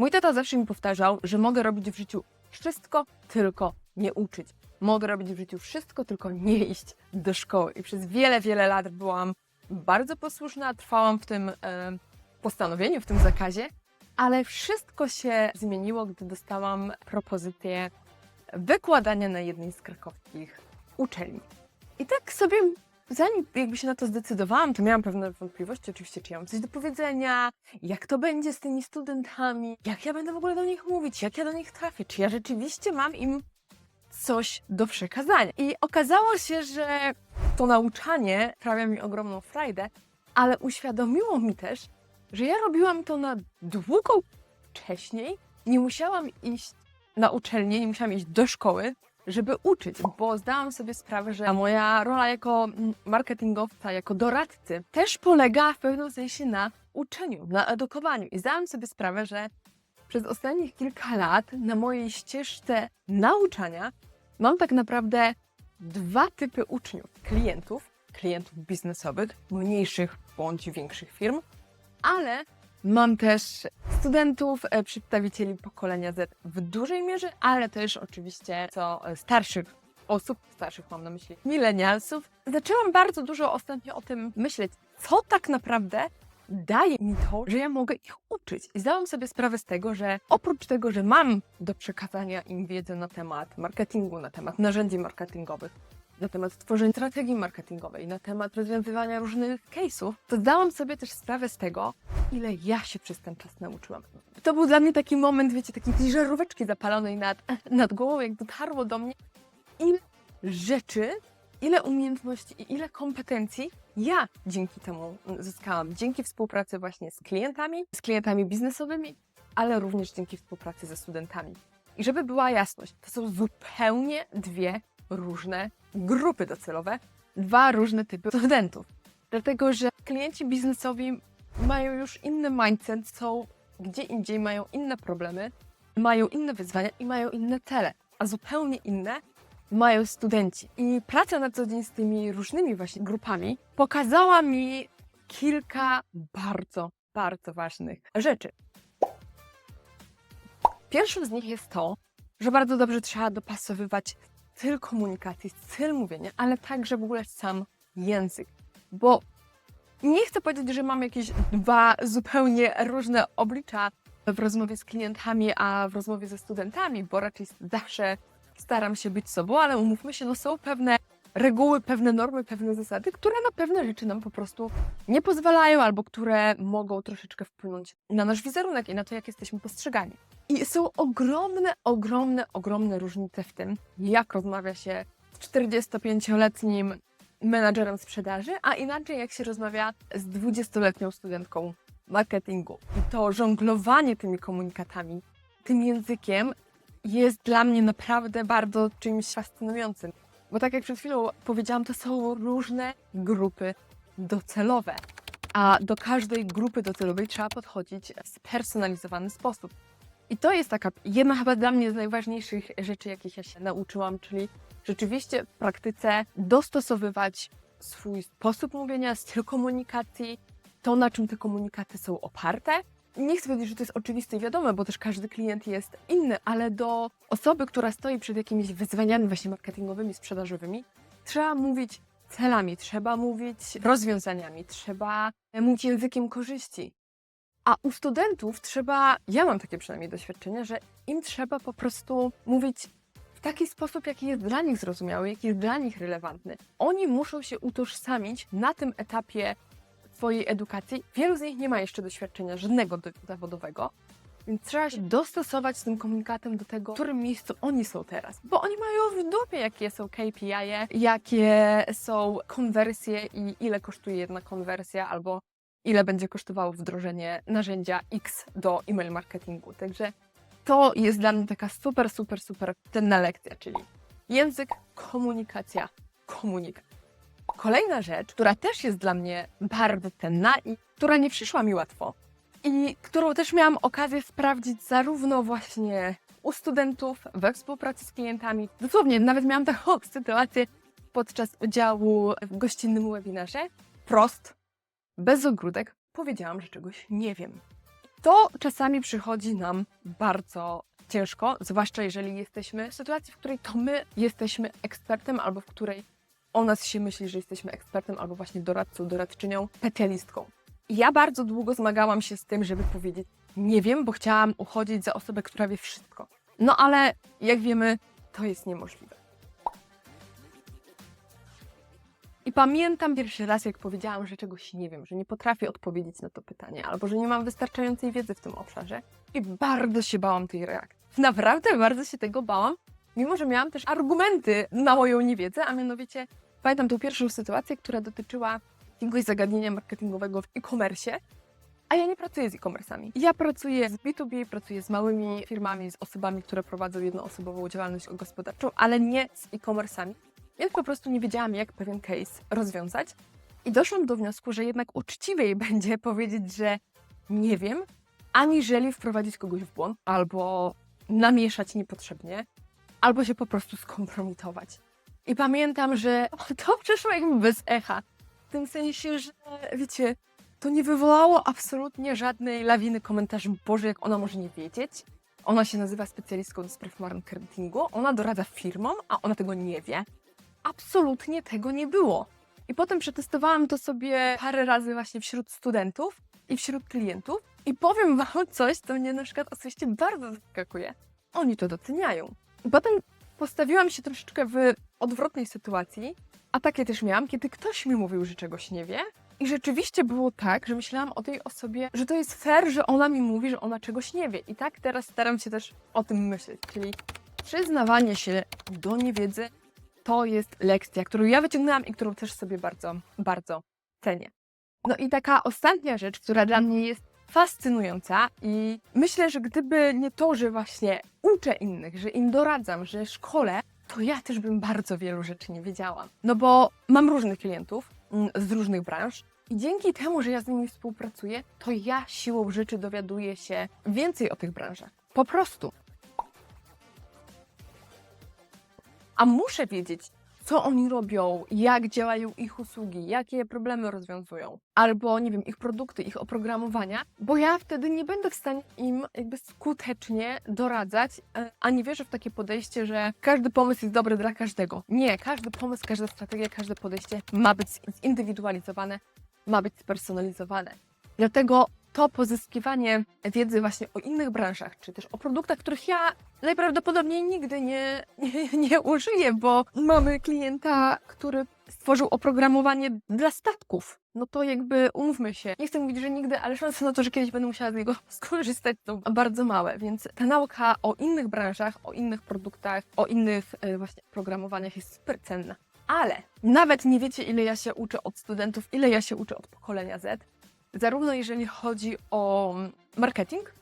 Mój tata zawsze mi powtarzał, że mogę robić w życiu wszystko, tylko nie uczyć. Mogę robić w życiu wszystko, tylko nie iść do szkoły. I przez wiele, wiele lat byłam bardzo posłuszna, trwałam w tym e, postanowieniu, w tym zakazie, ale wszystko się zmieniło, gdy dostałam propozycję wykładania na jednej z krakowskich uczelni. I tak sobie, zanim jakby się na to zdecydowałam, to miałam pewne wątpliwości, oczywiście, czy ja mam coś do powiedzenia, jak to będzie z tymi studentami, jak ja będę w ogóle do nich mówić, jak ja do nich trafię, czy ja rzeczywiście mam im coś do przekazania. I okazało się, że to nauczanie sprawia mi ogromną frajdę, ale uświadomiło mi też, że ja robiłam to na długo wcześniej. Nie musiałam iść na uczelnię, nie musiałam iść do szkoły, żeby uczyć, bo zdałam sobie sprawę, że moja rola jako marketingowca, jako doradcy też polega w pewnym sensie na uczeniu, na edukowaniu. I zdałam sobie sprawę, że przez ostatnich kilka lat na mojej ścieżce nauczania mam tak naprawdę dwa typy uczniów: klientów, klientów biznesowych, mniejszych bądź większych firm, ale mam też studentów, e, przedstawicieli pokolenia Z w dużej mierze, ale też oczywiście co e, starszych osób, starszych mam na myśli milenialsów. Zaczęłam bardzo dużo ostatnio o tym myśleć, co tak naprawdę daje mi to, że ja mogę ich uczyć. I zdałam sobie sprawę z tego, że oprócz tego, że mam do przekazania im wiedzę na temat marketingu, na temat narzędzi marketingowych, na temat tworzenia strategii marketingowej, na temat rozwiązywania różnych case'ów, to zdałam sobie też sprawę z tego, ile ja się przez ten czas nauczyłam. To był dla mnie taki moment, wiecie, takiej żaróweczki zapalonej nad, nad głową, jak dotarło do mnie, ile rzeczy, ile umiejętności i ile kompetencji ja dzięki temu zyskałam. Dzięki współpracy właśnie z klientami, z klientami biznesowymi, ale również dzięki współpracy ze studentami. I żeby była jasność, to są zupełnie dwie różne grupy docelowe, dwa różne typy studentów. Dlatego, że klienci biznesowi mają już inny mindset, są gdzie indziej, mają inne problemy, mają inne wyzwania i mają inne cele, a zupełnie inne mają studenci. I praca na co dzień z tymi różnymi właśnie grupami pokazała mi kilka bardzo, bardzo ważnych rzeczy. Pierwszym z nich jest to, że bardzo dobrze trzeba dopasowywać styl komunikacji, styl mówienia, ale także w ogóle sam język. Bo nie chcę powiedzieć, że mam jakieś dwa zupełnie różne oblicza w rozmowie z klientami, a w rozmowie ze studentami, bo raczej zawsze staram się być sobą, ale umówmy się, no są pewne reguły, pewne normy, pewne zasady, które na pewne rzeczy nam po prostu nie pozwalają, albo które mogą troszeczkę wpłynąć na nasz wizerunek i na to, jak jesteśmy postrzegani. I są ogromne, ogromne, ogromne różnice w tym, jak rozmawia się z 45-letnim menadżerem sprzedaży, a inaczej jak się rozmawia z 20-letnią studentką marketingu. I to żonglowanie tymi komunikatami, tym językiem jest dla mnie naprawdę bardzo czymś fascynującym. Bo tak jak przed chwilą powiedziałam, to są różne grupy docelowe. A do każdej grupy docelowej trzeba podchodzić w spersonalizowany sposób. I to jest taka jedna chyba dla mnie z najważniejszych rzeczy, jakich ja się nauczyłam, czyli rzeczywiście w praktyce dostosowywać swój sposób mówienia, styl komunikacji, to na czym te komunikaty są oparte. Nie chcę powiedzieć, że to jest oczywiste i wiadome, bo też każdy klient jest inny, ale do osoby, która stoi przed jakimiś wyzwaniami właśnie marketingowymi, sprzedażowymi, trzeba mówić celami, trzeba mówić rozwiązaniami, trzeba mówić językiem korzyści. A u studentów trzeba, ja mam takie przynajmniej doświadczenie, że im trzeba po prostu mówić w taki sposób, jaki jest dla nich zrozumiały, jaki jest dla nich relevantny. Oni muszą się utożsamić na tym etapie swojej edukacji. Wielu z nich nie ma jeszcze doświadczenia żadnego do- zawodowego, więc trzeba się dostosować z tym komunikatem do tego, w którym miejscu oni są teraz. Bo oni mają w dupie, jakie są KPI, -e, jakie są konwersje i ile kosztuje jedna konwersja, albo ile będzie kosztowało wdrożenie narzędzia X do e-mail marketingu. Także to jest dla mnie taka super, super, super cenna lekcja, czyli język, komunikacja, komunikat. Kolejna rzecz, która też jest dla mnie bardzo cenna i która nie przyszła mi łatwo i którą też miałam okazję sprawdzić zarówno właśnie u studentów, we współpracy z klientami. Dosłownie, nawet miałam taką sytuację podczas udziału w gościnnym webinarze. Prost, bez ogródek, powiedziałam, że czegoś nie wiem. to czasami przychodzi nam bardzo ciężko, zwłaszcza jeżeli jesteśmy w sytuacji, w której to my jesteśmy ekspertem, albo w której o nas się myśli, że jesteśmy ekspertem, albo właśnie doradcą, doradczynią, specjalistką. Ja bardzo długo zmagałam się z tym, żeby powiedzieć nie wiem, bo chciałam uchodzić za osobę, która wie wszystko. No ale jak wiemy, to jest niemożliwe. I pamiętam pierwszy raz, jak powiedziałam, że czegoś nie wiem, że nie potrafię odpowiedzieć na to pytanie, albo że nie mam wystarczającej wiedzy w tym obszarze. I bardzo się bałam tej reakcji. Naprawdę bardzo się tego bałam, mimo że miałam też argumenty na moją niewiedzę, a mianowicie pamiętam tą pierwszą sytuację, która dotyczyła jakiegoś zagadnienia marketingowego w e-commerce, a ja nie pracuję z e-commerce'ami. Ja pracuję z B2B, pracuję z małymi firmami, z osobami, które prowadzą jednoosobową działalność gospodarczą, ale nie z e-commerce'ami. Więc po prostu nie wiedziałam, jak pewien case rozwiązać. I doszłam do wniosku, że jednak uczciwiej będzie powiedzieć, że nie wiem, aniżeli wprowadzić kogoś w błąd, albo namieszać niepotrzebnie, albo się po prostu skompromitować. I pamiętam, że to przeszło jakby bez echa. W tym sensie, że wiecie, to nie wywołało absolutnie żadnej lawiny komentarzy. Boże, jak ona może nie wiedzieć? Ona się nazywa specjalistką do spraw marketingu, ona doradza firmom, a ona tego nie wie. Absolutnie tego nie było. I potem przetestowałam to sobie parę razy właśnie wśród studentów i wśród klientów. I powiem wam coś, co mnie na przykład osobiście bardzo zaskakuje. Oni to doceniają. Potem postawiłam się troszeczkę w odwrotnej sytuacji, a takie też miałam, kiedy ktoś mi mówił, że czegoś nie wie. I rzeczywiście było tak, że myślałam o tej osobie, że to jest fair, że ona mi mówi, że ona czegoś nie wie. I tak teraz staram się też o tym myśleć. Czyli przyznawanie się do niewiedzy to jest lekcja, którą ja wyciągnęłam i którą też sobie bardzo, bardzo cenię. No i taka ostatnia rzecz, która dla mnie jest fascynująca i myślę, że gdyby nie to, że właśnie uczę innych, że im doradzam, że szkole, to ja też bym bardzo wielu rzeczy nie wiedziała. No bo mam różnych klientów mm, z różnych branż i dzięki temu, że ja z nimi współpracuję, to ja siłą rzeczy dowiaduję się więcej o tych branżach. Po prostu. A muszę wiedzieć, co oni robią, jak działają ich usługi, jakie problemy rozwiązują, albo nie wiem, ich produkty, ich oprogramowania, bo ja wtedy nie będę w stanie im jakby skutecznie doradzać, e, a nie wierzę w takie podejście, że każdy pomysł jest dobry dla każdego. Nie, każdy pomysł, każda strategia, każde podejście ma być zindywidualizowane, ma być spersonalizowane. Dlatego to pozyskiwanie wiedzy właśnie o innych branżach, czy też o produktach, których ja najprawdopodobniej nigdy nie, nie, nie użyję, bo mamy klienta, który stworzył oprogramowanie dla statków. No to jakby umówmy się. Nie chcę mówić, że nigdy, ale szanse na to, że kiedyś będę musiała z niego skorzystać, są bardzo małe. Więc ta nauka o innych branżach, o innych produktach, o innych e, właśnie programowaniach jest super cenna. Ale nawet nie wiecie, ile ja się uczę od studentów, ile ja się uczę od pokolenia Z. Zarówno jeżeli chodzi o marketing,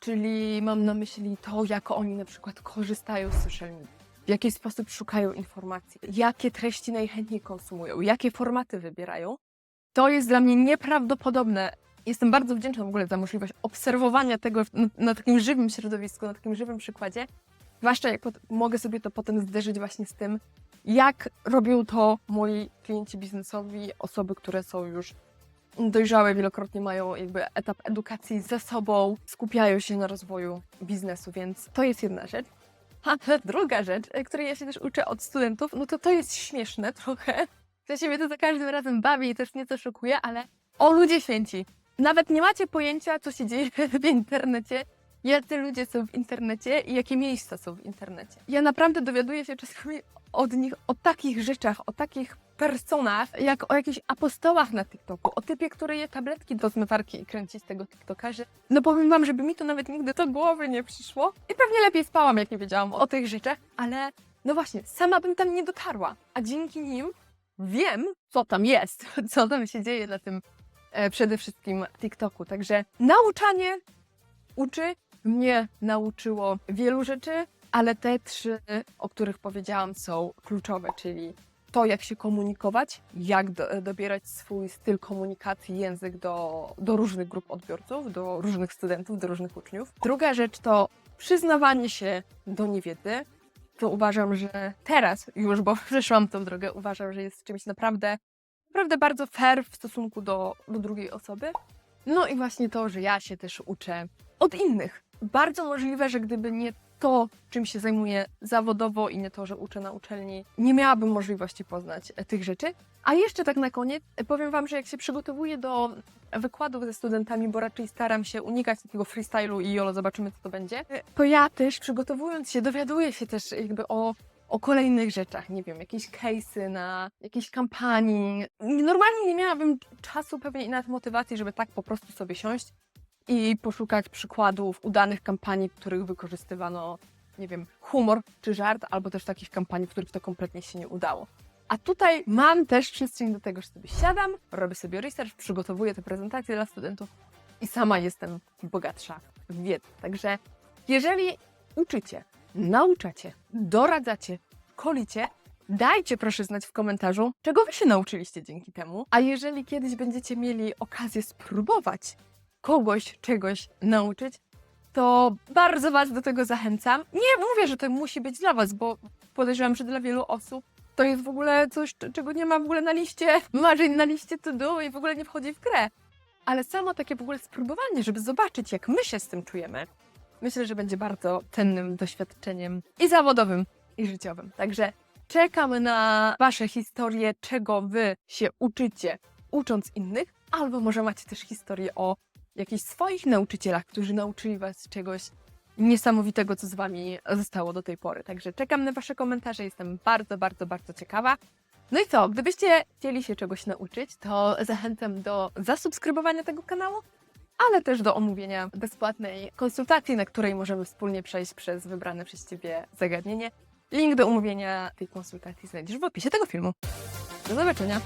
czyli mam na myśli to, jak oni na przykład korzystają z social media, w jaki sposób szukają informacji, jakie treści najchętniej konsumują, jakie formaty wybierają. To jest dla mnie nieprawdopodobne. Jestem bardzo wdzięczna w ogóle za możliwość obserwowania tego na, na takim żywym środowisku, na takim żywym przykładzie. Zwłaszcza jak mogę sobie to potem zderzyć właśnie z tym, jak robią to moi klienci biznesowi, osoby, które są już dojrzałe, wielokrotnie mają jakby etap edukacji za sobą, skupiają się na rozwoju biznesu, więc to jest jedna rzecz. A druga rzecz, e, której ja się też uczę od studentów, no to to jest śmieszne trochę. W sensie mnie to za każdym razem bawi i też nieco szokuje, ale o ludzie święci. Nawet nie macie pojęcia, co się dzieje w internecie, jacy ludzie są w internecie i jakie miejsca są w internecie. Ja naprawdę dowiaduję się czasami od nich o takich rzeczach, o takich personach, jak o jakichś apostołach na TikToku, o typie, który je tabletki do zmywarki i kręci z tego TikToka, że no powiem wam, żeby mi to nawet nigdy do głowy nie przyszło i pewnie lepiej spałam, jak nie wiedziałam o tych rzeczach, ale no właśnie, sama bym tam nie dotarła, a dzięki nim wiem, co tam jest, co tam się dzieje na tym e, przede wszystkim TikToku, także nauczanie uczy, mnie nauczyło wielu rzeczy, ale te trzy, o których powiedziałam, są kluczowe, czyli to, jak się komunikować, jak do, dobierać swój styl komunikacji, język do, do różnych grup odbiorców, do różnych studentów, do różnych uczniów. Druga rzecz to przyznawanie się do niewiedzy. To uważam, że teraz już, bo przeszłam tą drogę, uważam, że jest czymś naprawdę, naprawdę bardzo fair w stosunku do, do drugiej osoby. No i właśnie to, że ja się też uczę od innych. Bardzo możliwe, że gdyby nie to, czym się zajmuję zawodowo i nie to, że uczę na uczelni, nie miałabym możliwości poznać e, tych rzeczy. A jeszcze tak na koniec e, powiem Wam, że jak się przygotowuję do wykładów ze studentami, bo raczej staram się unikać takiego freestylu i jolo, zobaczymy co to będzie, e, to ja też przygotowując się dowiaduję się też jakby o o kolejnych rzeczach, nie wiem, jakieś case'y na jakiejś kampanii. Normalnie nie miałabym czasu pewnie i nawet motywacji, żeby tak po prostu sobie siąść i poszukać przykładów udanych kampanii, w których wykorzystywano, nie wiem, humor czy żart, albo też takich kampanii, w których to kompletnie się nie udało. A tutaj mam też przestrzeń do tego, że sobie siadam, robię sobie research, przygotowuję te prezentacje dla studentów i sama jestem bogatsza w wiedzę. Także jeżeli uczycie, nauczacie, doradzacie, kolicie, dajcie proszę znać w komentarzu, czego wy się nauczyliście dzięki temu. A jeżeli kiedyś będziecie mieli okazję spróbować kogoś czegoś nauczyć, to bardzo Was do tego zachęcam. Nie mówię, że to musi być dla Was, bo podejrzewam, że dla wielu osób to jest w ogóle coś, czego nie ma w ogóle na liście marzeń, na liście to do i w ogóle nie wchodzi w grę. Ale samo takie w ogóle spróbowanie, żeby zobaczyć, jak my się z tym czujemy, myślę, że będzie bardzo cennym doświadczeniem i zawodowym, i życiowym. Także czekam na Wasze historie, czego Wy się uczycie, ucząc innych, albo może macie też historię o jakichś swoich nauczycielach, którzy nauczyli Was czegoś niesamowitego, co z Wami zostało do tej pory. Także czekam na Wasze komentarze, jestem bardzo, bardzo, bardzo ciekawa. No i co, gdybyście chcieli się czegoś nauczyć, to zachęcam do zasubskrybowania tego kanału, ale też do omówienia bezpłatnej konsultacji, na której możemy wspólnie przejść przez wybrane przez Ciebie zagadnienie. Link do umówienia tej konsultacji znajdziesz w opisie tego filmu. Do zobaczenia!